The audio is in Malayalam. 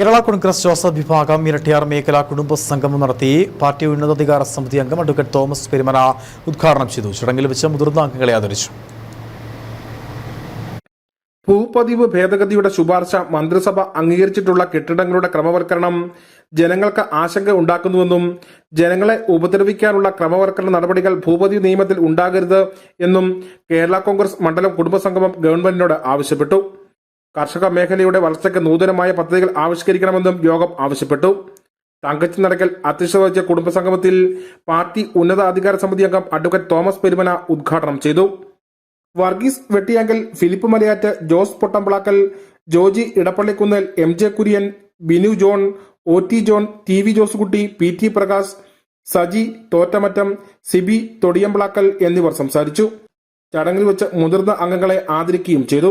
കേരള കോൺഗ്രസ് ജോസഫ് വിഭാഗം ഇരട്ടിയാർ മേഖല കുടുംബ സംഗമം നടത്തി പാർട്ടി ഉന്നതാധികാര സമിതി അംഗം അഡ്വക്കേറ്റ് തോമസ് പെരുമന ഉദ്ഘാടനം ചെയ്തു. ചടങ്ങിൽ വെച്ച് മുതിർന്ന അംഗങ്ങളെ ആദരിച്ചു. ഭൂപതിവ് ഭേദഗതിയുടെ ശുപാർശ മന്ത്രിസഭ അംഗീകരിച്ചിട്ടുള്ള കെട്ടിടങ്ങളുടെ ക്രമവൽക്കരണം ജനങ്ങൾക്ക് ആശങ്ക ഉണ്ടാക്കുന്നുവെന്നും ജനങ്ങളെ ഉപദ്രവിക്കാനുള്ള ക്രമവൽക്കരണ നടപടികൾ ഭൂപതിവ് നിയമത്തിൽ ഉണ്ടാകരുത് എന്നും കേരള കോൺഗ്രസ് മണ്ഡലം കുടുംബസംഗമം ഗവൺമെന്റിനോട് ആവശ്യപ്പെട്ടു. കർഷക മേഖലയുടെ വളർച്ചയ്ക്ക് നൂതനമായ പദ്ധതികൾ ആവിഷ്കരിക്കണമെന്നും യോഗം ആവശ്യപ്പെട്ടു. തങ്കച്ചി നടക്കൽ അധ്യക്ഷത വഹിച്ച കുടുംബസംഗമത്തിൽ പാർട്ടി ഉന്നതാധികാര സമിതി അംഗം അഡ്വക്കേറ്റ് തോമസ് പെരുമന ഉദ്ഘാടനം ചെയ്തു. Varghese Vettiyankal Philip Malayattu Jose Pottampilakkal Joji Edappallikkunnel M J Kurian Binu John O T John T V Josukutty P T Prakash Saji Thottamattam Sibi Thodiyampilakkal എന്നിവർ സംസാരിച്ചു. ചടങ്ങിൽ വെച്ച് മുതിർന്ന അംഗങ്ങളെ ആദരിക്കുകയും ചെയ്തു.